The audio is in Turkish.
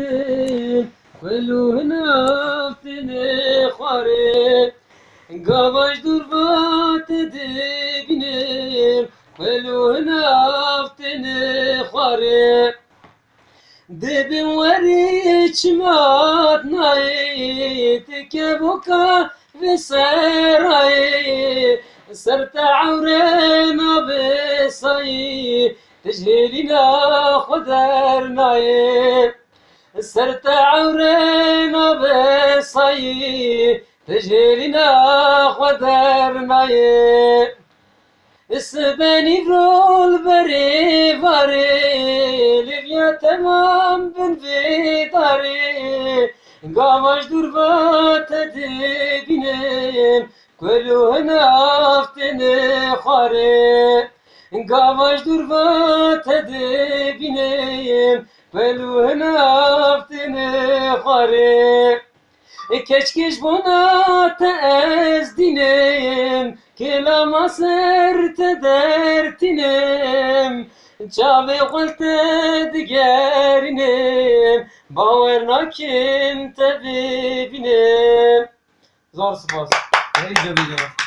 نفتني كله نفتني خارب قابش دربات دبني كله نفتني خارب دبن وريش مات نايت كبوكا في سراي سرت عورنا بصي تجهلنا خدرنا سرت عورنا بصي تجهلنا خدرنا اسباني فرول بري بري ليبيا تمام بن في داري قامش دربات دبينم كلو هنا افتني خاري Gavaş durvat edibinem Pelu naftine khare Keşkeş bona te ez dinem Kelama ser te dertinem. Çave qalte digerinem Baver nakim te bibinem. Zor bir cevap.